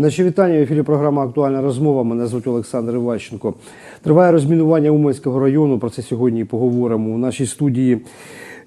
Наші вітання в ефірі програма Актуальна розмова. Мене звуть Олександр Іващенко. Триває розмінування Уманського району. Про це сьогодні поговоримо. У нашій студії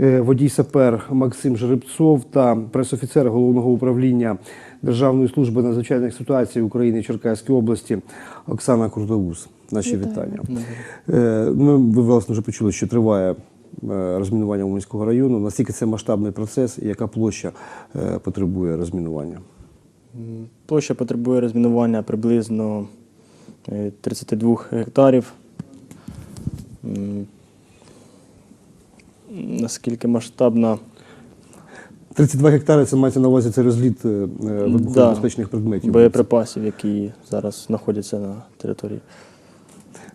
е, водій-сапер Максим Жеребцов та пресофіцер головного управління Державної служби надзвичайних ситуацій України Черкаської області Оксана Курдовус. Наші вітання. Е, Ну, ви власне вже почули, що триває е, розмінування Уманського району. Наскільки це масштабний процес і яка площа потребує розмінування? Площа потребує розмінування приблизно е, 32 гектарів. Наскільки масштабна 32 гектари це мається на увазі це розліт е, е, вибухонебезпечних предметів. боєприпасів, які зараз знаходяться на території.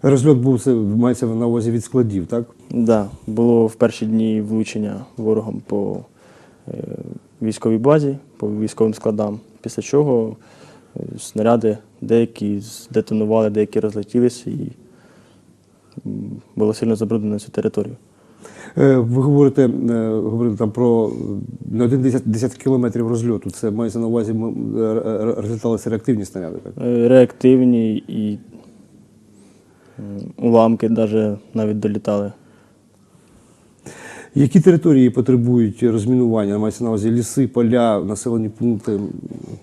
Розльот був це мається на увазі від складів, так? Да, було в перші дні влучення ворогом по е, військовій базі, по військовим складам, після чого е, снаряди деякі здетонували, деякі розлетілися і було сильно забруднено цю територію. Е, Ви говорите, е, говорили там про не один десят, десятки кілометрів розльоту. Це мається на увазі розліталися реактивні снаряди, так? Реактивні і уламки навіть долітали. Які території потребують розмінування? Мається на увазі ліси, поля, населені пункти?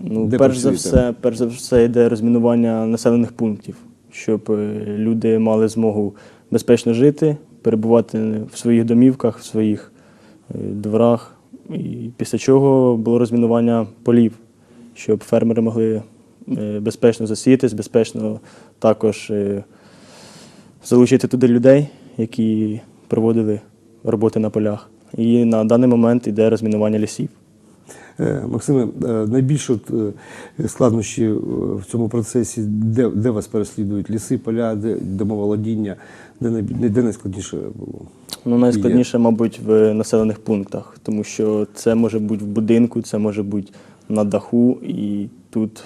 Ну, Де перш за все, перш за все йде розмінування населених пунктів, щоб е, люди мали змогу безпечно жити, перебувати в своїх домівках, в своїх е, дворах. І після чого було розмінування полів, щоб фермери могли е, безпечно засіятись, безпечно також залучити туди людей, які проводили роботи на полях. І на даний момент йде розмінування лісів. Е, Максиме, е, найбільше складнощі е, в цьому процесі, де, де вас переслідують? Ліси, поля, де домоволодіння, де, найбі- де найскладніше було? Ну, найскладніше, мабуть, в населених пунктах, тому що це може бути в будинку, це може бути на даху, і тут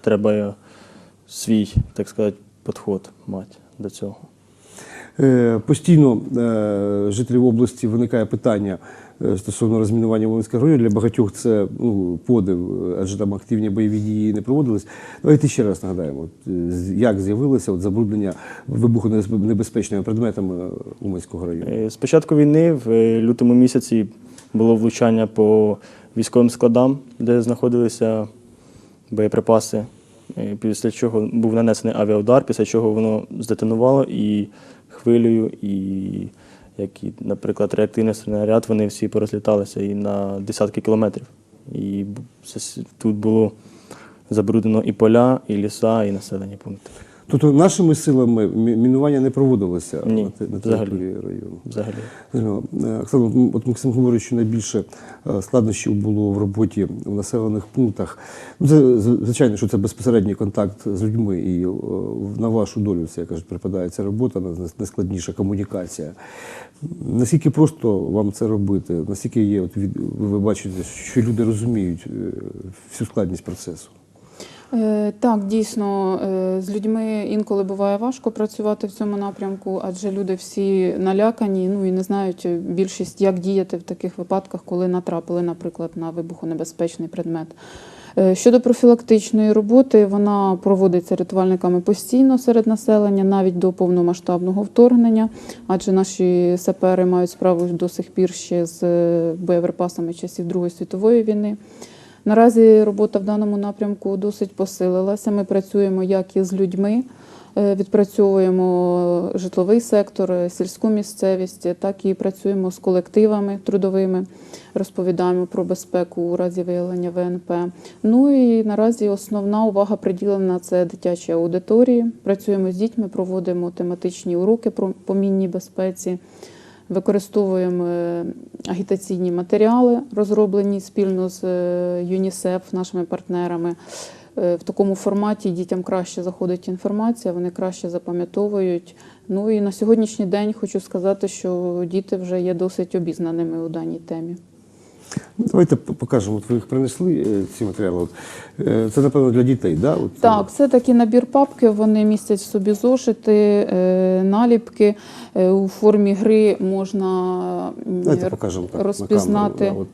треба свій, так сказати, підход мати до цього. Е, Постійно е, жителів області виникає питання е, стосовно розмінування Волинського району. Для багатьох це ну, подив, адже там активні бойові дії не проводились. Давайте ще раз нагадаємо, як з'явилося забруднення вибухонебезпечними предметами Уманського району. З початку війни, в лютому місяці, було влучання по військовим складам, де знаходилися боєприпаси. Після чого був нанесений авіаудар, після чого воно здетонувало і хвилею, і як і, наприклад, реактивний снаряд, вони всі порозліталися і на десятки кілометрів. І тут було забруднено і поля, і ліса, і населені пункти. Тобто нашими силами мінування не проводилося Ні, на, на взагалі. території району. Взагалі. Зрозуміло. Е, Оксано, м, от Максим говорить, що найбільше е, складнощів було в роботі в населених пунктах. Ну, це звичайно, що це безпосередній контакт з людьми, і е, на вашу долю це як кажуть, припадає ця робота, на- на- найскладніша комунікація. Наскільки просто вам це робити? Наскільки є, от ви бачите, що люди розуміють всю складність процесу? Е, Так, дійсно, е, з людьми інколи буває важко працювати в цьому напрямку, адже люди всі налякані, ну і не знають більшість, як діяти в таких випадках, коли натрапили, наприклад, на вибухонебезпечний предмет. Е, Щодо профілактичної роботи, вона проводиться рятувальниками постійно серед населення, навіть до повномасштабного вторгнення, адже наші сапери мають справу до сих пір ще з боєприпасами часів Другої світової війни. Наразі робота в даному напрямку досить посилилася. Ми працюємо як із людьми, е, відпрацьовуємо житловий сектор, е, сільську місцевість, е, так і працюємо з колективами трудовими, розповідаємо про безпеку у разі виявлення ВНП. Ну і наразі основна увага приділена це дитячі аудиторії. Працюємо з дітьми, проводимо тематичні уроки про по мінній безпеці. Використовуємо е, агітаційні матеріали, розроблені спільно з е, ЮНІСЕФ, нашими партнерами. Е, В такому форматі дітям краще заходить інформація, вони краще запам'ятовують. Ну і на сьогоднішній день хочу сказати, що діти вже є досить обізнаними у даній темі. Давайте покажемо. От ви їх принесли е, ці матеріали. От, е, Це напевно для дітей, да? От, Так, це такий набір папки. Вони містять в собі зошити, е, наліпки. Е, У формі гри можна Давайте покажемо так, на розпізнати. камеру,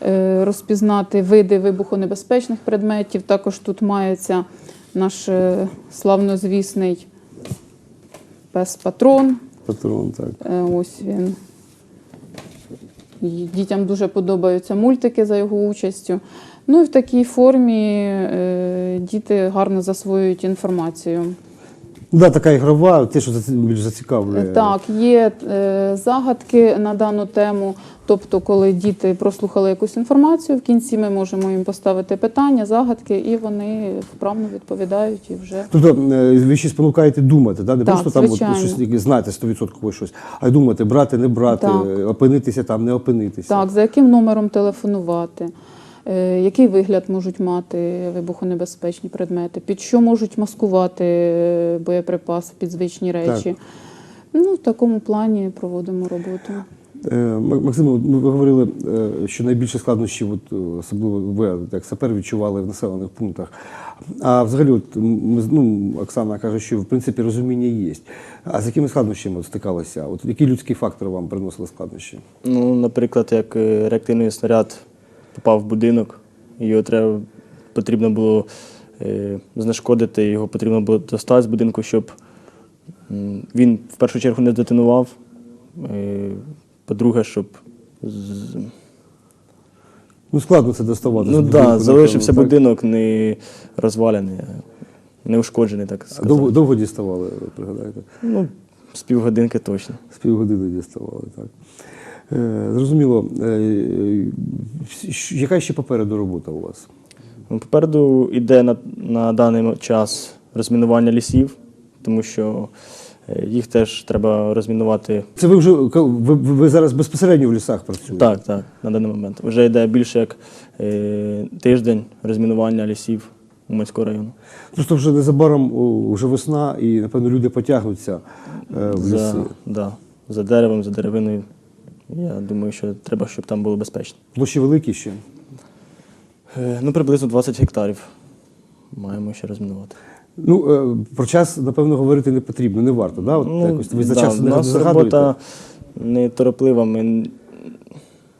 да, от. е, розпізнати види вибухонебезпечних предметів. Також тут мається наш е, славнозвісний пес-патрон. Патрон, так. Е, Ось він. Дітям дуже подобаються мультики за його участю. Ну і в такій формі е, діти гарно засвоюють інформацію. Да, така ігрова, те, що заці- більш зацікавлює. Так, є е, загадки на дану тему. Тобто, коли діти прослухали якусь інформацію, в кінці ми можемо їм поставити питання, загадки, і вони вправно відповідають і вже. Тобто е, ви ще спонукаєте думати, да? не Так, просто там от, щось тільки знати 100% щось, а й думати, брати, не брати, Так. е, опинитися там, не опинитися. Так, за яким номером телефонувати, який вигляд можуть мати вибухонебезпечні предмети, під що можуть маскувати е, боєприпаси, під звичні речі. Ну, в такому плані проводимо роботу. Е, М- Максиме, от, ну, ви говорили, е, що найбільше складнощів, от, е, особливо ви, як сапер, відчували в населених пунктах. А взагалі, от, ми, ну, Оксана каже, що в принципі розуміння є. А з якими складнощами стикалися? От, які людські фактори вам приносили складнощі? Ну, наприклад, як е, реактивний снаряд попав в будинок, його треба, потрібно було е, знешкодити, його потрібно було достати з будинку, щоб він в першу чергу не детонував. Е, по-друге, щоб з- Ну, складно це доставати. з ну, будинку, да, напевно, залишився так? будинок не розвалений, а не ушкоджений, так А сказати. Довго, довго діставали, пригадаєте? Ну, з півгодинки точно. З півгодини діставали, так. Е, зрозуміло. Е, яка ще попереду робота у вас? Ну, Попереду йде на, на даний час розмінування лісів, тому що е, їх теж треба розмінувати. Це ви вже ви, ви, ви зараз безпосередньо в лісах працюєте? Так, так, на даний момент. Вже йде більше як е, тиждень розмінування лісів Уманського району. Просто вже незабаром вже весна, і напевно люди потягнуться е, в ліси. За, да, за деревом, за деревиною. Я думаю, що треба, щоб там було безпечно. Площі великі ще. Е, ну, приблизно 20 гектарів маємо ще розмінувати. Ну е, про час напевно говорити не потрібно, не варто. Да? От, якось ви за да, час в не нас загадуєте. робота не тороплива. Ми,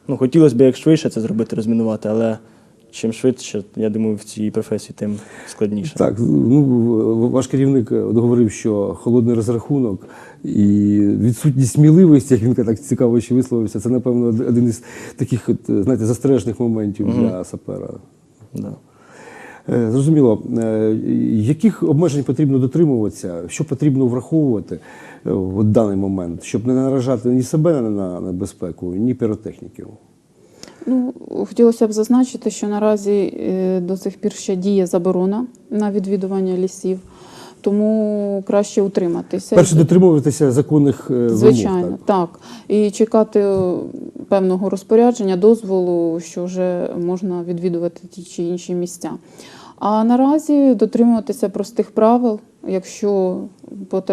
ну, хотілося б як швидше це зробити, розмінувати, але чим швидше, я думаю, в цій професії, тим складніше. Так, ну ваш керівник е, говорив, що холодний розрахунок і відсутність сміливості, як він так цікаво ще висловився, це напевно один із таких, от, е, знаєте, застережних моментів для сапера. Да. Е, Зрозуміло, яких обмежень потрібно дотримуватися, що потрібно враховувати в даний момент, щоб не наражати ні себе на небезпеку, ні піротехніків? Ну, хотілося б зазначити, що наразі е, до сих пір ще діє заборона на відвідування лісів, тому краще утриматися. Перше дотримуватися законних е, вимог. Звичайно, так? так. І чекати е, певного розпорядження, дозволу, що вже можна відвідувати ті чи інші місця. А наразі дотримуватися простих правил. Якщо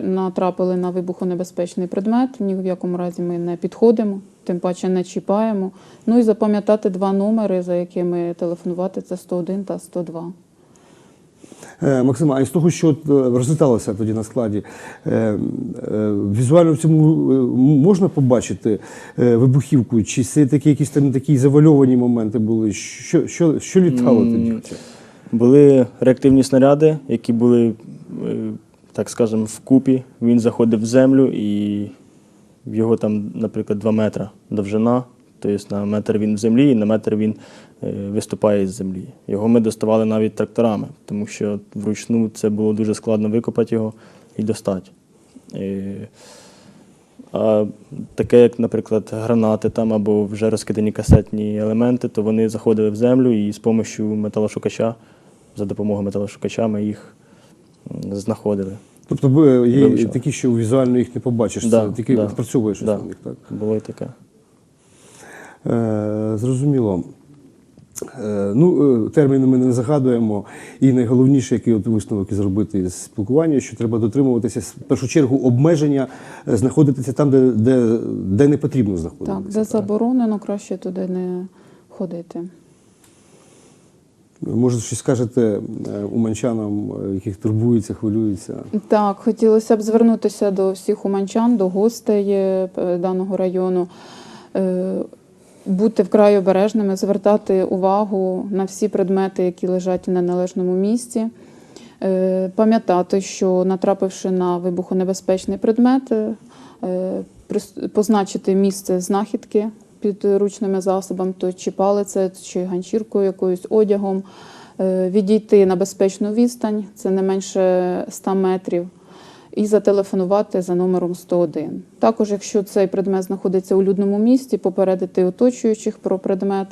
натрапили на вибухонебезпечний предмет, ні в якому разі ми не підходимо, тим паче не чіпаємо. Ну і запам'ятати два номери, за якими телефонувати це 101 та 102. Е, Максима, а із того, що е, розліталося тоді на складі, е, візуально в цьому можна побачити вибухівку? Чи це такі якісь там такі завальовані моменти були? Що, що, що літало тоді? Були реактивні снаряди, які були, так скажемо, вкупі. Він заходив в землю і його там, наприклад, 2 метри довжина. Тобто на метр він в землі, і на метр він е, виступає з землі. Його ми доставали навіть тракторами, тому що вручну це було дуже складно викопати його і достати. Е, А таке, як, наприклад, гранати там або вже розкидані касетні елементи, то вони заходили в землю і з допомогою металошукача, за допомогою металошукача ми їх знаходили. Тобто ви- є Вивчав. такі, що візуально їх не побачиш, Да, це тільки да, відпрацьовуєш да. на них, так? Було і таке. Е, зрозуміло. Е, ну, е, терміни ми не загадуємо. І найголовніше, який от висновок і зробити з спілкування, що треба дотримуватися в першу чергу обмеження, е, знаходитися там, де, де, де не потрібно знаходитися. Так, де заборонено, краще туди не ходити. Може, щось скажете е, уманчанам, е, яких турбуються, хвилюються. Так, хотілося б звернутися до всіх уманчан, до гостей е, даного району. Бути вкрай обережними, звертати увагу на всі предмети, які лежать в неналежному місці. Пам'ятати, що натрапивши на вибухонебезпечний предмет, позначити місце знахідки підручними засобами, то чи палицею, чи ганчіркою, якоюсь одягом, е, відійти на безпечну відстань, це не менше 100 метрів, і зателефонувати за номером 101. Також, якщо цей предмет знаходиться у людному місті, попередити оточуючих про предмет.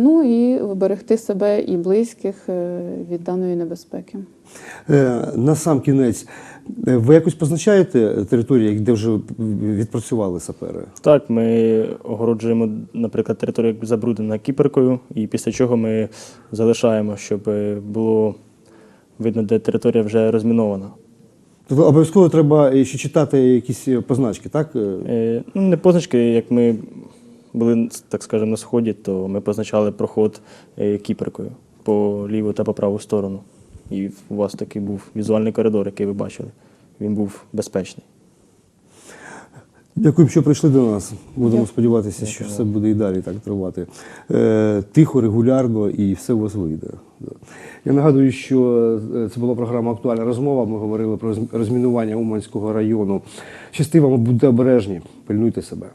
Ну і вберегти себе і близьких е, від даної небезпеки. Е, На сам кінець, е, ви якось позначаєте території, де вже відпрацювали сапери? Так, ми огороджуємо, наприклад, територію як забруднена кіперкою, і після чого ми залишаємо, щоб було видно, де територія вже розмінована. Тобто обов'язково треба ще читати якісь позначки, так? Ну, не позначки, як ми були, так скажемо, на сході, то ми позначали проход е, кіперкою по ліву та по праву сторону. І у вас такий був візуальний коридор, який ви бачили. Він був безпечний. Дякую, що прийшли до нас. Будемо Дякую. сподіватися, що все буде і далі так тривати. Е, Тихо, регулярно і все у вас вийде. Я нагадую, що е, це була програма Актуальна розмова. Ми говорили про розмінування Уманського району. Щасти вам, будьте обережні, пильнуйте себе.